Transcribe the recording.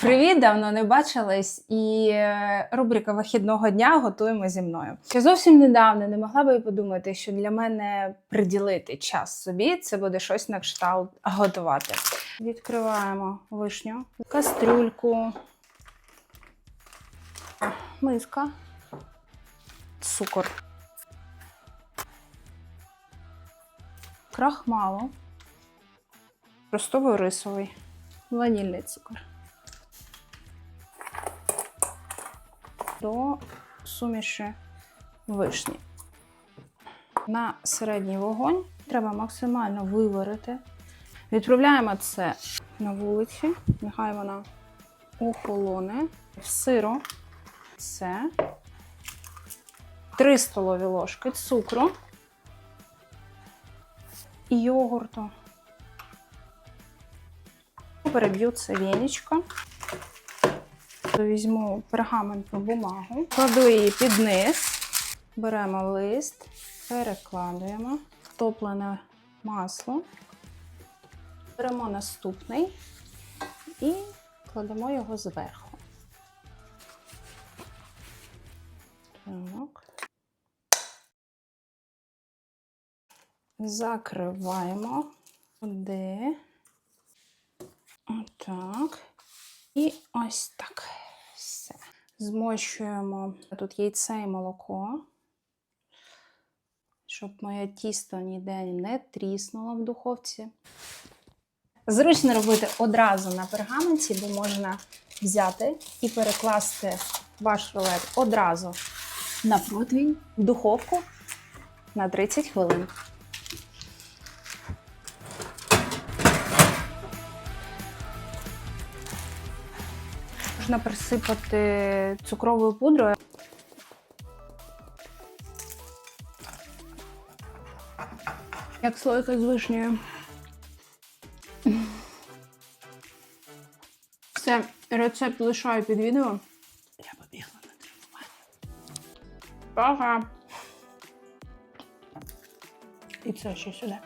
Привіт, давно не бачились, і е, рубрика вихідного дня готуємо зі мною. Я зовсім недавно не могла би і подумати, що для мене приділити час собі це буде щось на кшталт готувати. Відкриваємо вишню, кастрюльку, миска, цукор, крахмалу, простовий рисовий, ванільний цукор. До суміші вишні. На середній вогонь треба максимально виварити. Відправляємо це на вулиці, нехай вона охолоне. В сиру це 3 столові ложки цукру і йогурту. Переб'ю це вінічко. Візьму пергаментну бумагу, кладу її під низ, беремо лист, перекладуємо, топлене масло, беремо наступний і кладемо його зверху. Так. Закриваємо туди. Отак. І ось так. Змощуємо тут яйце і молоко, щоб моє тісто ніде не тріснуло в духовці. Зручно робити одразу на пергаменті, бо можна взяти і перекласти ваш рулет одразу на противень в духовку на 30 хвилин. Можна присипати цукровою пудрою. Як слойка з вишнею. Все, рецепт лишаю під відео. Я побігла на тренування. Пока. І це ще сюди.